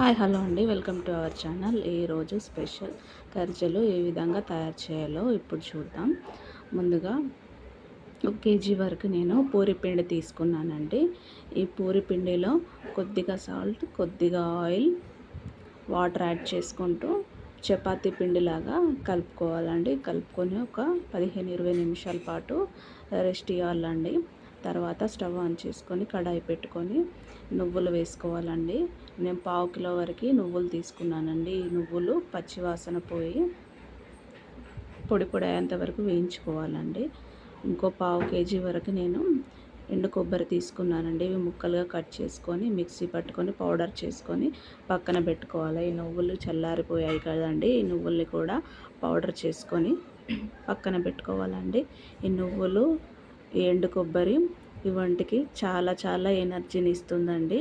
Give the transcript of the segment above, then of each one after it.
Hi hello అండి. Welcome to our channel. ఈరోజు special కర్జలు ఏ విధంగా తయారు చేయాలో ఇప్పుడు చూద్దాం. ముందుగా ఒక కేజీ వరకు నేను పూరి పిండి తీసుకున్నానండి. ఈ పూరి పిండిలో కొద్దిగా సాల్ట్ కొద్దిగా ఆయిల్ వాటర్ యాడ్ చేసుకుంటూ చపాతీ పిండిలాగా కలుపుకోవాలండి. కలుపుకొని ఒక పదిహేను ఇరవై నిమిషాల పాటు రెస్ట్ ఇవ్వాలండి. తర్వాత స్టవ్ ఆన్ చేసుకొని కడాయి పెట్టుకొని నువ్వులు వేసుకోవాలండి. నేను పావు కిలో వరకు నువ్వులు తీసుకున్నానండి. ఈ నువ్వులు పచ్చివాసన పోయి పొడి పొడి అయ్యేంత వరకు వేయించుకోవాలండి. ఇంకో పావు కేజీ వరకు నేను ఎండు కొబ్బరి తీసుకున్నానండి. ఇవి ముక్కలుగా కట్ చేసుకొని మిక్సీ పట్టుకొని పౌడర్ చేసుకొని పక్కన పెట్టుకోవాలి. ఈ నువ్వులు చల్లారిపోయాయి కదండి. ఈ నువ్వుల్ని కూడా పౌడర్ చేసుకొని పక్కన పెట్టుకోవాలండి. ఈ నువ్వులు ఎండు కొబ్బరి ఈ వంటికి చాలా చాలా ఎనర్జీని ఇస్తుందండి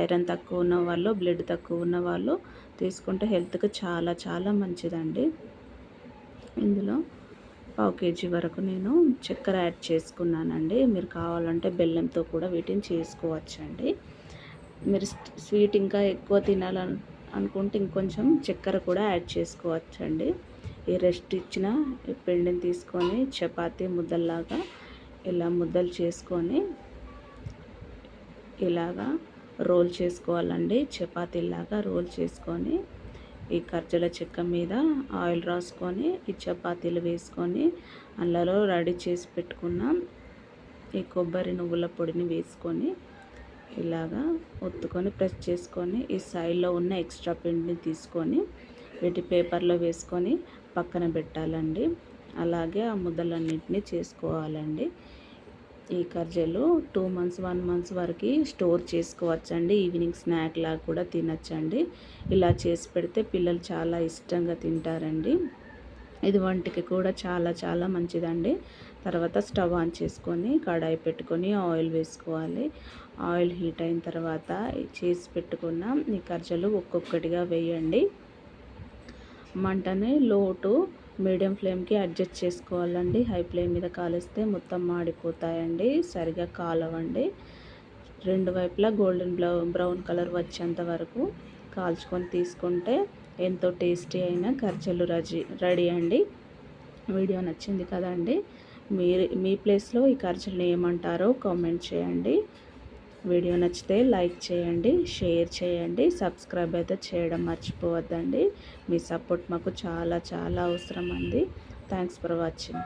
ఐరన్ తక్కువ ఉన్న వాళ్ళు బ్లడ్ తక్కువ ఉన్న వాళ్ళు తీసుకుంటే హెల్త్కి చాలా చాలా మంచిదండి. ఇందులో పావు కేజీ వరకు నేను చక్కెర యాడ్ చేసుకున్నానండి. మీరు కావాలంటే బెల్లంతో కూడా వీటిని చేసుకోవచ్చండి. మీరు స్వీట్ ఇంకా ఎక్కువ తినాలని అనుకుంటే ఇంకొంచెం చక్కెర కూడా యాడ్ చేసుకోవచ్చండి. ఈ రెస్ట్ ఇచ్చిన పిండిని తీసుకొని చపాతీ ముద్దల్లాగా ఇలా ముద్దలు చేసుకొని ఇలాగా రోల్ చేసుకోవాలండి. చపాతీలాగా రోల్ చేసుకొని ఈ ఖర్జుల చెక్క మీద ఆయిల్ రాసుకొని ఈ చపాతీలు వేసుకొని అందులో రెడీ చేసి పెట్టుకున్న ఈ కొబ్బరి నువ్వుల పొడిని వేసుకొని ఇలాగా ఒత్తుకొని ప్రెస్ చేసుకొని ఈ సైడ్లో ఉన్న ఎక్స్ట్రా పిండిని తీసుకొని వీటి పేపర్లో వేసుకొని పక్కన పెట్టాలండి. అలాగే ఆ ముద్దలన్నింటినీ చేసుకోవాలండి. ఈ కర్జలు టూ మంత్స్ వన్ మంత్స్ వరకు స్టోర్ చేసుకోవచ్చండి. ఈవినింగ్ స్నాక్ లాగా కూడా తినచ్చండి. ఇలా చేసి పెడితే పిల్లలు చాలా ఇష్టంగా తింటారండి. ఇది వంటికి కూడా చాలా చాలా మంచిదండి. తర్వాత స్టవ్ ఆన్ చేసుకొని కడాయి పెట్టుకొని ఆయిల్ వేసుకోవాలి. ఆయిల్ హీట్ అయిన తర్వాత చేసి పెట్టుకున్న ఈ కర్జలు ఒక్కొక్కటిగా వేయండి. మంటని లోటు మీడియం ఫ్లేమ్కి అడ్జస్ట్ చేసుకోవాలండి. హై ఫ్లేమ్ మీద కాలిస్తే మొత్తం మాడిపోతాయండి. సరిగా కాలవండి. రెండు వైపులా గోల్డెన్ బ్రౌన్ కలర్ వచ్చేంత వరకు కాల్చుకొని తీసుకుంటే ఎంతో టేస్టీ అయిన ఖర్చలు రజీ రెడీ అండి. వీడియో నచ్చింది కదండి. మీరు మీ ప్లేస్లో ఈ ఖర్చులు ఏమంటారో కామెంట్ చేయండి. వీడియో నచ్చితే లైక్ చేయండి షేర్ చేయండి సబ్స్క్రైబ్ అయితే చేయడం మర్చిపోవద్దండి. మీ సపోర్ట్ మాకు చాలా చాలా అవసరం అండి థ్యాంక్స్ ఫర్ వాచింగ్